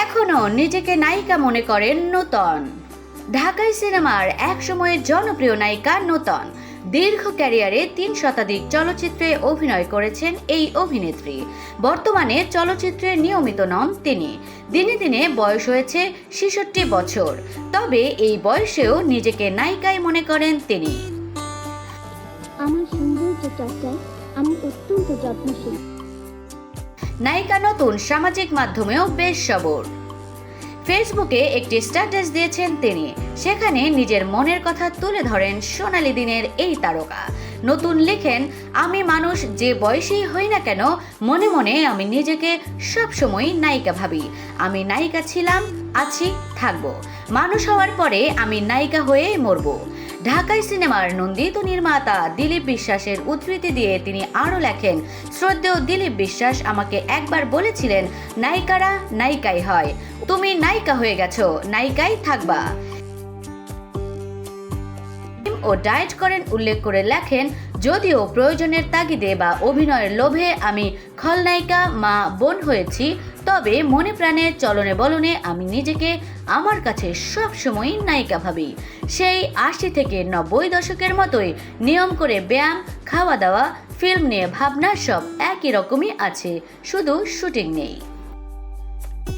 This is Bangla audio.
এখনও নিজেকে নায়িকা মনে করেন নূতন। ঢাকাই সিনেমার একসময়ের জনপ্রিয় নায়িকা নূতন। দীর্ঘ ক্যারিয়ারে তিন শতাধিক চলচ্চিত্রে অভিনয় করেছেন এই অভিনেত্রী। বর্তমানে চলচ্চিত্রে নিয়মিত নন তিনি। দিনে দিনে বয়স হয়েছে ছেষট্টি বছর। তবে এই বয়সেও নিজেকে নায়িকাই মনে করেন তিনি। আমার সৌন্দর্য চর্চায় আমি অত্যন্ত যত্নশীল। নায়িকা নতুন সামাজিক মাধ্যমেও বেশ সবর। ফেসবুকে একটি স্ট্যাটাস দিয়েছেন তিনি। সেখানে নিজের মনের কথা তুলে ধরেন সোনালি দিনের এই তারকা। নতুন লিখেন, আমি মানুষ, যে বয়সেই হই না কেন, মনে মনে আমি নিজেকে সবসময় নায়িকা ভাবি। আমি নায়িকা ছিলাম আছি, থাকব। মানুষ হওয়ার পরে আমি নায়িকা হয়ে মরব। ঢাকায় সিনেমার নন্দিত নির্মাতা দিলীপ বিশ্বাসের উদ্ধৃতি দিয়ে তিনি আরও লেখেন, শ্রদ্ধেয় দিলীপ বিশ্বাস আমাকে একবার বলেছিলেন, নায়িকারা নায়িকাই হয়। তুমি নায়িকা হয়ে গেছো, নায়িকাই থাকবা। ও ডায়েট করেন, উল্লেখ করে লেখেন, যদিও প্রয়োজনের তাগিদে বা অভিনয়ের লোভে আমি খলনায়িকা মা বোন হয়েছি, তবে মনে প্রাণে, চলনে বলনে আমি নিজেকে আমার কাছে সবসময় নায়িকা ভাবি। সেই আশি থেকে নব্বই দশকের মতোই নিয়ম করে ব্যায়াম, খাওয়া দাওয়া, ফিল্ম নিয়ে ভাবনা সব একই রকমই আছে, শুধু শুটিং নেই।